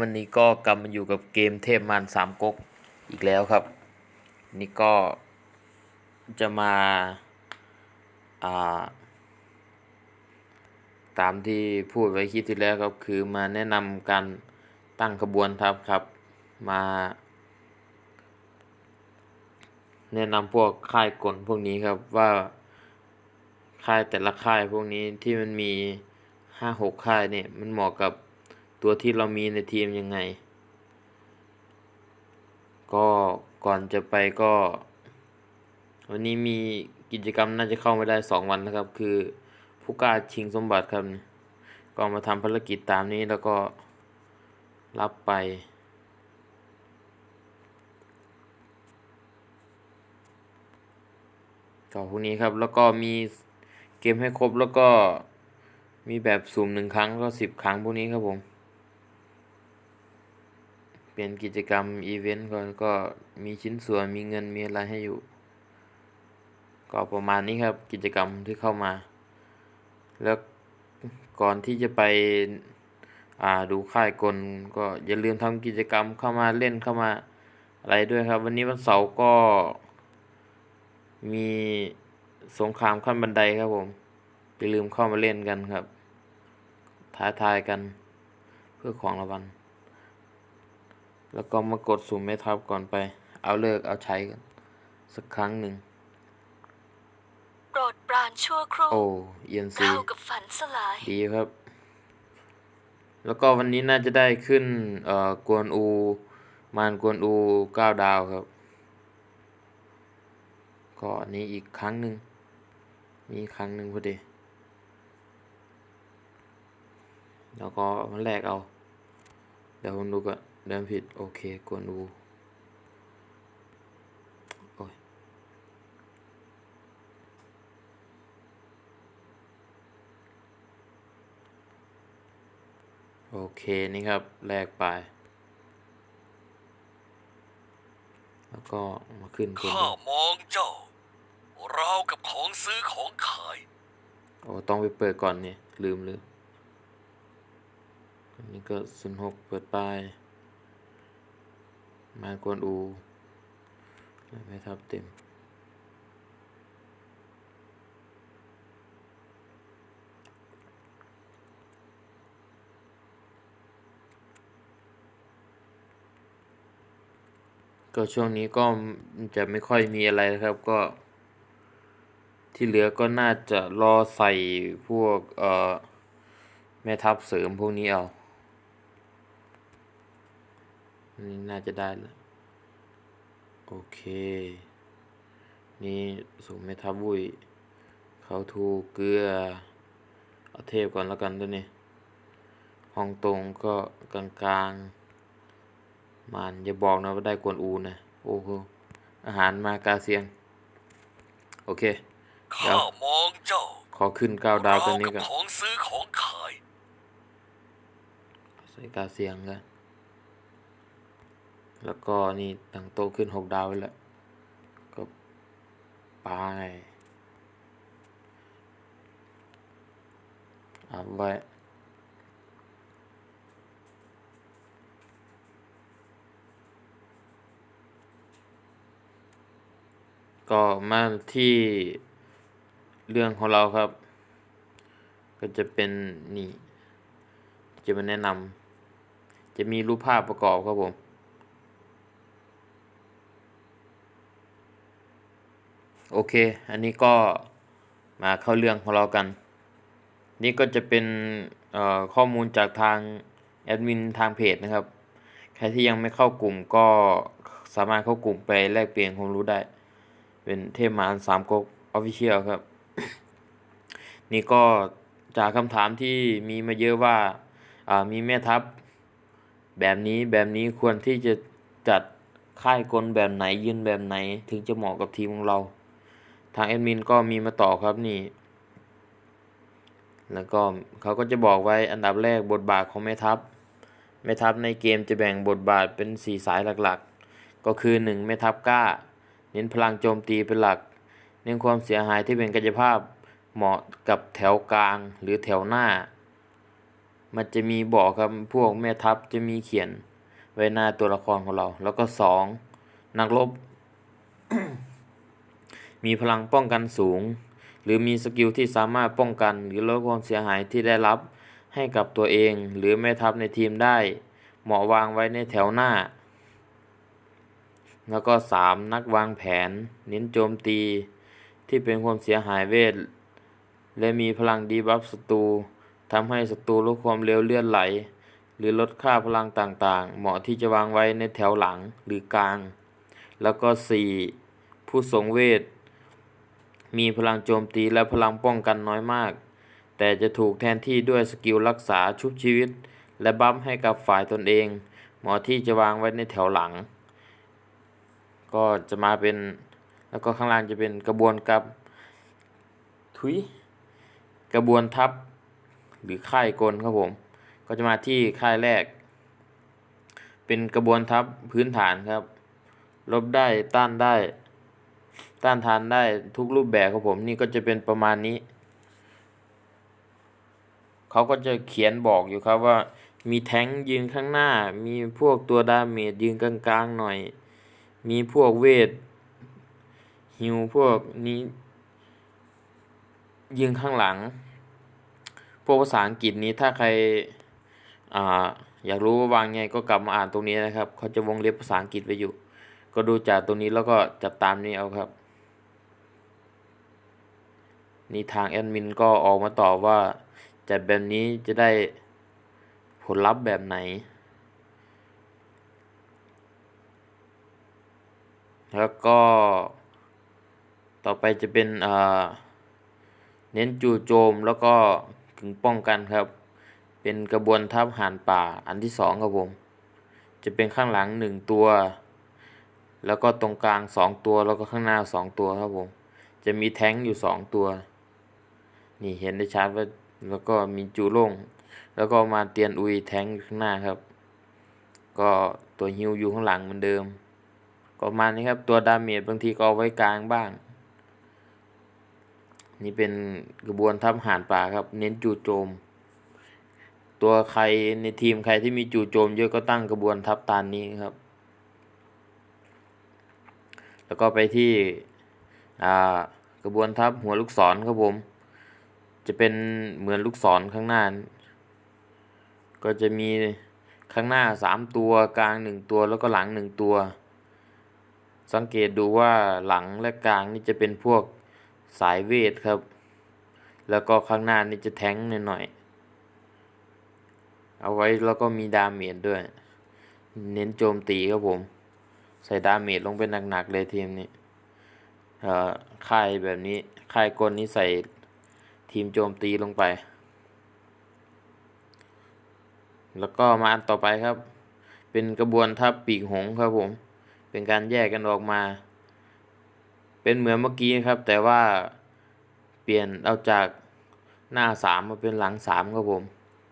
วันนี้ก็กลับมาอยู่กับเกมเทพมารสามก๊กอีกแล้วครับ นี่ก็จะมาอ่าตามที่พูดไว้คลิดที่แล้วครับคือมาแนะนำการตั้งขบวนทัพครับ มา แนะนำพวกค่ายกลพวกนี้ครับว่าค่ายแต่ละค่ายพวกนี้ที่มันมีห้าหกค่ายเนี่ยมันเหมาะกับ ตัวที่เรามีในทีมยังไง ก็ก่อนจะไปก็ วันนี้มีกิจกรรมน่าจะเข้าไม่ได้สองวันนะครับ คือผู้กล้าชิงสมบัติครับ ก็มาทำภารกิจตามนี้แล้วก็รับไปก็พวกนี้ครับแล้วก็มีเกมให้ครบแล้วก็มีแบบสุ่มหนึ่งครั้งก็สิบครั้งพวกนี้ครับผม เป็นกิจกรรมอีเวนต์ก็ก็มีชิ้นส่วนมีเงินมีอะไรให้อยู่ ก็ประมาณนี้ครับกิจกรรมที่เข้ามา แล้วก่อนที่จะไปอ่าดูค่ายกลก็อย่าลืมทำกิจกรรมเข้ามาเล่นเข้ามาอะไรด้วยครับ วันนี้วันเสาร์ก็มีสงครามขั้นบันไดครับผมอย่าลืมเข้ามาเล่นกันครับ ท้าทายกันเพื่อของรางวัล แล้วก็มากดสุ่มแม่ทัพก่อนไป เอาเลิกเอาใช้กันสักครั้งหนึ่ง โปรดปรานชั่วครู่โอ้เอ็นซีเข้ากับฝันสลาย ดีครับ แล้วก็วันนี้น่าจะได้ขึ้นเอ่อกวนอู มานกวนอูเก้าดาวครับ ก็อันนี้อีกครั้งหนึ่งมีอีกครั้งหนึ่งพอดี แล้วก็มันแรกเอา เดี๋ยวผมดูก่อน เดินผิด โอเค กวนอูโอ้ยโอเค นี่ครับ แลกไป แล้วก็มาขึ้นกวนข้าอูมองเจ้าราวกับของซื้อของขาย โอ้ต้องไปเปิดก่อนเนี่ย ลืมลืมอันนี้ก็ศูนย์หกเปิดป้าย มากวนอูไม่ทับเต็มก็ช่วงนี้ก็จะไม่ค่อยมีอะไรนะครับ ก็ ที่เหลือก็น่าจะรอใส่พวกเอ่อแม่ทัพเสริมพวกนี้เอา อั นนี่น่าจะได้แล้วโอเค นี่ส่งแม่ทัพบุยเขาทูเกลือเอาเทพก่อนแล้วกันตัวนี้ห้องตรงก็กลางกลางๆมันอย่าบอกนะว่าได้กวนอูนะ โอ้โห อาหารมากาเซียง โอเคเดี๋ยวข้ามองเจ้า ขอขึ้นเก้าดาวตัวนี้รก่อนกับของซื้อของขายใส่กาเซียงกัน แล้วก็นี่ตั้งโต๊ะขึ้นหกดาวไว้แล้วก็ไปอัพไว้ก็มาที่เรื่องของเราครับ ก็จะเป็นนี่ จะมาแนะนำจะมีรูปภาพประกอบครับผม โอเค อันนี้ก็มาเข้าเรื่องของเรากัน นี่ก็จะเป็นข้อมูลจากทางแอดมินทางเพจนะครับ ใครที่ยังไม่เข้ากลุ่มก็สามารถเข้ากลุ่มไปแลกเปลี่ยนความรู้ได้ เป็นเทพมารสามก๊กออฟฟิเชียลครับ นี่ก็จากคำถามที่มีมาเยอะว่าอ่ามีแม่ทัพ แบบนี้แบบนี้ควรที่จะจัดค่ายกลแบบไหนยืนแบบไหนถึงจะเหมาะกับทีมของเรา ทางแอดมินก็มีมาต่อครับนี่ แล้วก็เขาก็จะบอกไว้อันดับแรกบทบาทของแม่ทัพ แม่ทัพในเกมจะแบ่งบทบาทเป็นสี่สายหลักๆ ก็คือหนึ่งแม่ทัพกล้า เน้นพลังโจมตีเป็นหลัก เน้นความเสียหายที่เป็นกายภาพเหมาะกับแถวกลางหรือแถวหน้า มันจะมีบอกครับพวกแม่ทัพจะมีเขียนไว้หน้าตัวละครของเรา แล้วก็สองนักรบ มีพลังป้องกันสูง หรือมีสกิลที่สามารถป้องกันหรือลดความเสียหายที่ได้รับให้กับตัวเอง หรือแม่ทัพในทีมได้ เหมาะวางไว้ในแถวหน้า แล้วก็สามนักวางแผน เน้นโจมตี ที่เป็นความเสียหายเวท และมีพลังดีบัฟศัตรูทำให้ศัตรูลดความเร็วเลื่อนไหล หรือลดค่าพลังต่างๆ เหมาะที่จะวางไว้ในแถวหลังหรือกลาง แล้วก็ 4. ผู้ทรงเวท มีพลังโจมตีและพลังป้องกันน้อยมาก แต่จะถูกแทนที่ด้วยสกิลรักษาชุบชีวิต และบัฟให้กับฝ่ายตนเอง หมาะที่จะวางไว้ในแถวหลัง ก็จะมาเป็น แล้วก็ข้างล่างจะเป็นกระบวนกับทุยกระบวนทัพ หรือค่ายกลครับผม ก็จะมาที่ค่ายแรก เป็นกระบวนทัพพื้นฐานครับ ลบได้ต้านได้ ต้านทานได้ทุกรูปแบบครับผมนี่ก็จะเป็นประมาณนี้ เขาก็จะเขียนบอกอยู่ครับว่า มีแท้งยืนข้างหน้า มีพวกตัวดาเมจยืนกลางๆหน่อย มีพวกเวทฮิวพวกนี้ ยืนข้างหลัง พวกภาษาอังกฤษนี้ถ้าใครอ่าอยากรู้ว่าวางไงก็กลับมาอ่านตรงนี้นะครับ เขาจะวงเล็บภาษาอังกฤษไว้อยู่ ก็ดูจากตรงนี้แล้วก็จัดตามนี้เอาครับ นี่ทางแอดมินก็ออกมาตอบว่าจัดแบบนี้จะได้ผลลัพธ์แบบไหน แล้วก็ต่อไปจะเป็นเน้นจู่โจมแล้วก็ถึงป้องกันครับ เป็นกระบวนทัพห่านป่าอันที่สองครับผม จะเป็นข้างหลังหนึ่งตัว แล้วก็ตรงกลางสองตัวแล้วก็ข้างหน้าสองตัวครับผม จะมีแท้งอยู่สองตัว นี่เห็นได้ชัดว่าแล้วก็มีจูโล่ง แล้วก็มาเตียนอุยแทงข้างหน้าครับ ก็ตัวฮิวอยู่ข้างหลังเหมือนเดิม ก็ประมาณนี้ครับตัวดาเมจบางทีก็เอาไว้กลางบ้าง นี่เป็นกระบวนทัพหานป่าครับ เน้นจู่โจม ตัวใครในทีมใครที่มีจู่โจม เยอะก็ตั้งกระบวนทัพตานนี้ครับ แล้วก็ไปที่อ่ากระบวนทัพหัวลูกศรครับผม จะเป็นเหมือนลูกศรข้างหน้า ก็จะมีข้างหน้าสามตัวกลางหนึ่งตัวแล้วก็หลังหนึ่งตัว สังเกตดูว่าหลังและกลางนี่จะเป็นพวกสายเวทครับ แล้วก็ข้างหน้านี่จะแท้งหน่อยๆเอาไว้แล้วก็มีดาเมจด้วย เน้นโจมตีครับผม ใส่ดาเมจลงไปหนักๆเลยทีมนี้เอ่อค่ายแบบนี้ค่ายกลนี้ใส่ ทีมโจมตีลงไป แล้วก็มาอันต่อไปครับ เป็นกระบวนทัพปีกหงส์ครับผม เป็นการแยกกันออกมา เป็นเหมือนเมื่อกี้ครับ แต่ว่าเปลี่ยนเอาจากหน้าสามมาเป็นหลังสามครับผม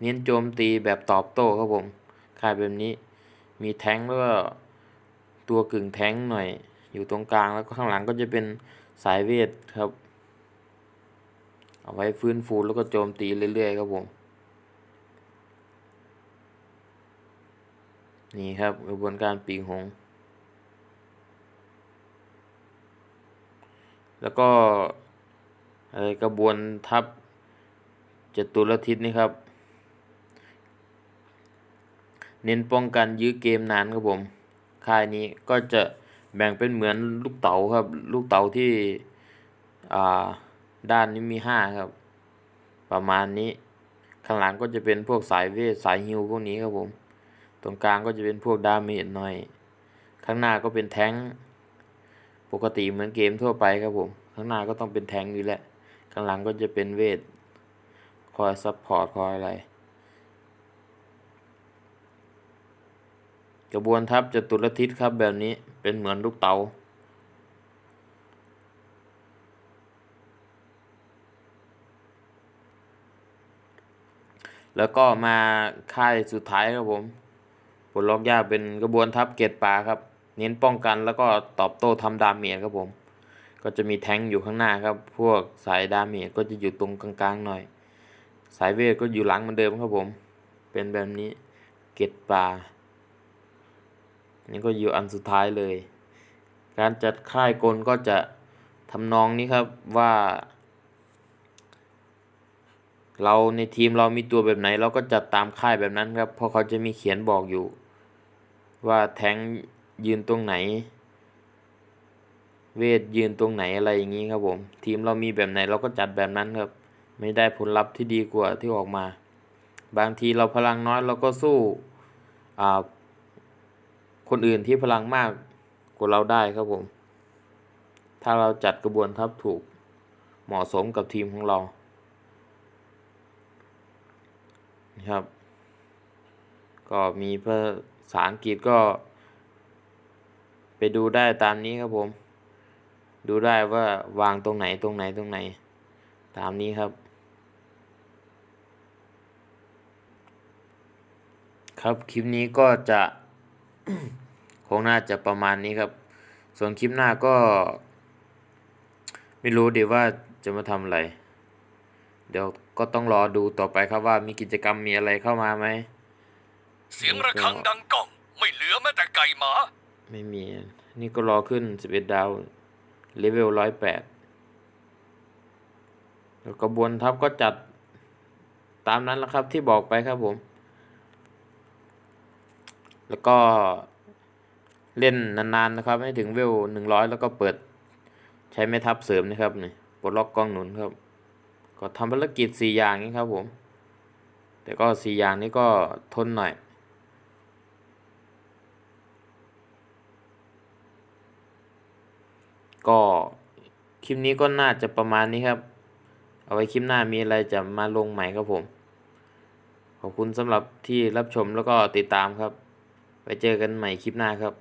เน้นโจมตีแบบตอบโต้ครับผมค่ายแบบนี้ มีแท้งแล้วก็ตัวกึ่งแท้งหน่อย อยู่ตรงกลางแล้วก็ข้างหลังก็จะเป็นสายเวทครับ เอาไว้ฟื้นฟูแล้วก็โจมตีเรื่อยๆครับผมนี่ครับกระบวนการปีกหง แล้วก็อะไรกระบวนทัพจตุรทิศนี่ครับ เน้นป้องกันยื้อเกมนานครับผม ค่ายนี้ก็จะแบ่งเป็นเหมือนลูกเต๋าครับ ลูกเต๋าที่อ่า ด้านนี้มีห้าครับ ประมาณนี้ ข้างหลังก็จะเป็นพวกสายเวทสายฮิวพวกนี้ครับผม ตรงกลางก็จะเป็นพวกดาเมจหน่อย ข้างหน้าก็เป็นแท้งปกติเหมือนเกมทั่วไปครับผม ข้างหน้าก็ต้องเป็นแท้งอยู่แหละ ข้างหลังก็จะเป็นเวท คอยซัพพอร์ตคอยอะไร กระบวนทัพจะตุรทิศครับแบบนี้ เป็นเหมือนลูกเต๋า แล้วก็มาค่ายสุดท้ายครับผมปลดล็อกยากเป็นกระบวนทัพเกตป่าครับ เน้นป้องกันแล้วก็ตอบโต้ทำดาเมจครับผม ก็จะมีแทงอยู่ข้างหน้าครับ พวกสายดาเมจก็จะอยู่ตรงกลางๆหน่อย สายเวทก็อยู่หลังเหมือนเดิมครับผม เป็นแบบนี้เกล็ดปลานี่ก็อยู่อันสุดท้ายเลย การจัดค่ายกลก็จะทำนองนี้ครับว่า เราในทีมเรามีตัวแบบไหน เราก็จัดตามค่ายแบบนั้นครับ เพราะเขาจะมีเขียนบอกอยู่ ว่าแทงยืนตรงไหน เวทยืนตรงไหนอะไรอย่างนี้ครับผม ทีมเรามีแบบไหนเราก็จัดแบบนั้นครับ ไม่ได้ผลลัพธ์ที่ดีกว่าที่ออกมา บางทีเราพลังน้อยเราก็สู้คนอื่นที่พลังมากกว่าเราได้ครับผม ถ้าเราจัดกระบวนทัพถูกเหมาะสมกับทีมของเรา นะครับ ก็มีภาษาอังกฤษก็ ไปดูได้ตามนี้ครับผม ดูได้ว่าวางตรงไหนตรงไหนตรงไหน ตามนี้ครับ ครับคลิปนี้ก็จะคงน่าจะประมาณนี้ครับ ส่วนคลิปหน้าก็ ไม่รู้เดี๋ยวว่าจะมาทำอะไร เดี๋ยว ก็ต้องรอดูต่อไปครับว่ามีกิจกรรมมีอะไรเข้ามาไหม เสียงระฆังดังก้อง ไม่เหลือแม้แต่ไก่หมา ไม่มี นี่ก็รอขึ้น 11 ดาว เลเวล 108 แล้วกระบวนทัพก็จัดตามนั้นแหละครับที่บอกไปครับผม แล้วก็เล่นนานๆนะครับ ให้ถึงเวล 100 แล้วก็เปิดใช้แม่ทัพเสริมนะครับนี่ปลดล็อกกองหนุนครับ ก็ทำภารกิจ 4 อย่างนี้ครับผม แต่ก็ 4 อย่างนี้ก็ทนหน่อย ก็คลิปนี้ก็น่าจะประมาณนี้ครับ เอาไว้คลิปหน้ามีอะไรจะมาลงใหม่ครับผม ขอบคุณสำหรับที่รับชมแล้วก็ติดตามครับ ไปเจอกันใหม่คลิปหน้าครับ